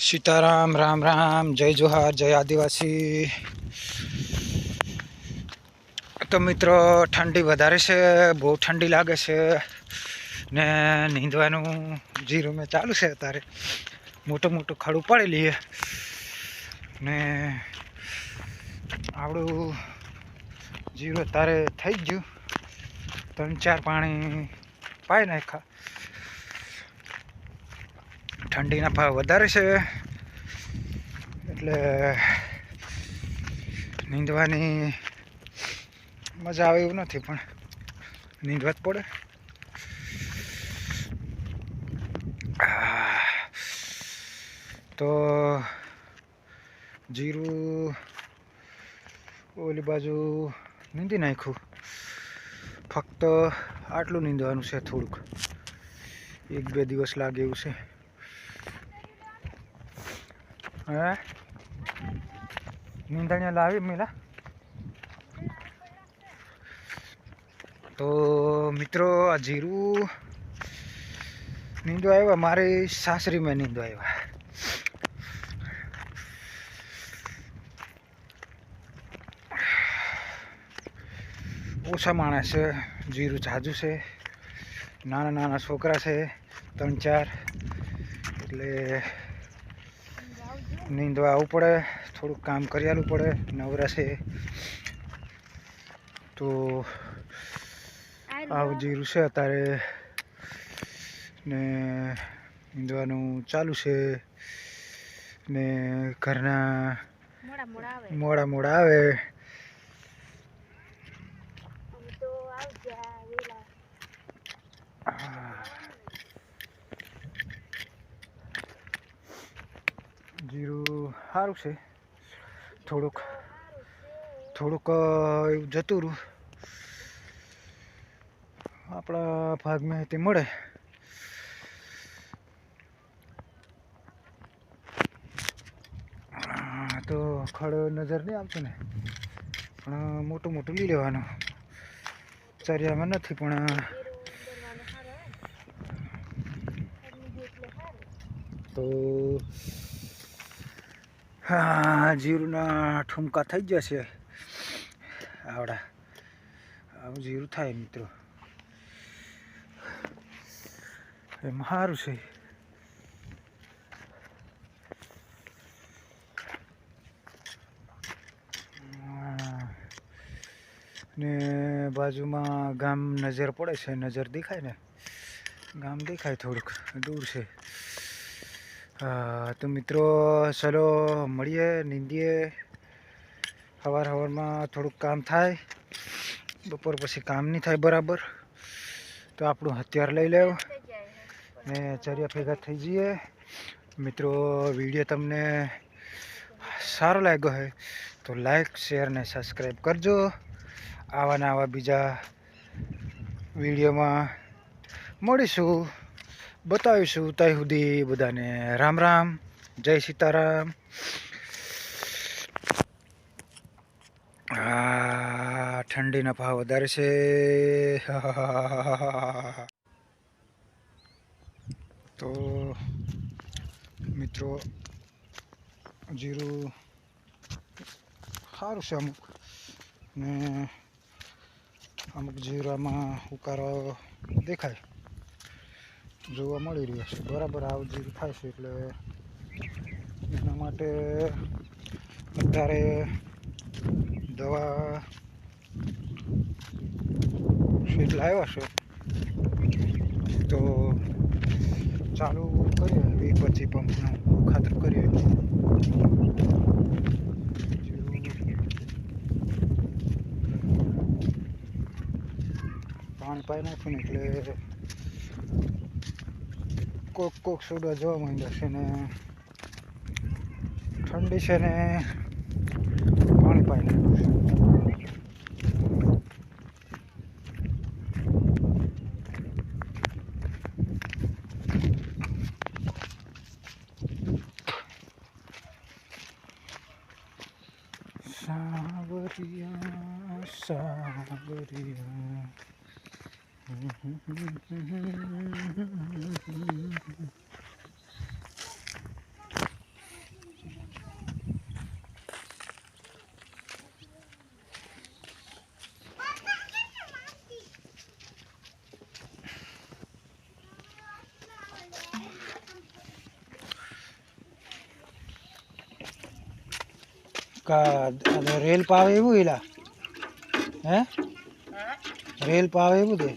સીતારામ, રામ રામ, જય જોહાર, જય આદિવાસી. તો મિત્રો, ઠંડી વધારે છે, બહુ ઠંડી લાગે છે, ને નીંદવાનું જીરું મેં ચાલુ છે અત્યારે. મોટું મોટું ખડું પાડી લઈએ. ને આપણું જીરું અત્યારે થઈ જ ગયું. ત્રણ ચાર પાણી પાઈ નાખ્યા. ઠંડીના ભાવ વધારે છે. એટલે નીંદવાની મજા આવે એવું નથી, પણ નીંદવા જ પડે. તો જીરું ઓલી બાજુ નીંદી નાખ્યું. ફક્ત આટલું નીંદવાનું છે થોડુંક. એક બે દિવસ લાગે એવું છે. હે? નીંદણિયા લાવી મિલા. તો મિત્રો, આ જીરું નીંદો આવ્યા, મારી સાસરીમાં નીંદો આવ્યા. ઓછા માણસ છે, જીરું જાજુ છે, નાના નાના છોકરા છે, ત્રણ ચાર, એટલે નીંદવા આવવું પડે થોડુંક કામ કરી આલવું પડે નવરા છે. તો આવું જીરું છે અત્યારે. ને નીંદવાનું ચાલુ છે. ને ઘરના મોડા મોડા આવે મોડા મોડા આવે અમે તો આવી ગયા વેલા જીરું સારું છે. થોડુંક થોડુંક એવું જતું રહ્યું આપણા ભાગમાં તે મળે. તો ખડ નજર નહીં આવતો ને. પણ મોટું મોટું લઈ લેવાનું. ચર્યામાં નથી, પણ તો હા, જીરુના ઠુમકા થઈ જશે આવડા. આવું જીરું થાય મિત્રો. એમ સારું છે. ને બાજુમાં ગામ નજર પડે છે. નજર દેખાય ને? ગામ દેખાય થોડુંક. દૂર છે. તો મિત્રો, ચલો, મળીએ, નિંદીએ. સવાર સવારમાં થોડુંક કામ થાય. બપોર પછી કામ નહીં થાય બરાબર. તો આપણું હથિયાર લઈ લેવ. ને ચરિયા ભેગા થઈ જઈએ. મિત્રો, વીડિયો તમને સારો લાગ્યો હોય તો લાઈક, શેર ને સબસ્ક્રાઈબ કરજો. આવા ને આવા બીજા વિડીયોમાં મળીશું. બતાવીશું ત્યાં સુધી બધાને. રામ રામ. જય સીતારામ. આ ઠંડીના ભાવ વધારે છે. તો મિત્રો, જીરું સારું છે અમુક. ને અમુક જીરામાં ઉકારો દેખાય. જોવા મળી રહ્યો છે. બરાબર આવું જે થાય છે એટલે એના માટે અત્યારે દવા શીટ લાવ્યા છે. તો ચાલુ કરીએ. વીસ પચીસ પંપનું ખાતર કરીએ પાણી પાઈ નાખ્યું એટલે કોક કોક સુડવા જોવા માંડ્યા છે ને ઠંડી છે ને પાણી પાઈ નાખ્યું છે સાવરિયા સાવરિયા રેલ પાવે એવું એલા હે રેલ પાવે એવું તે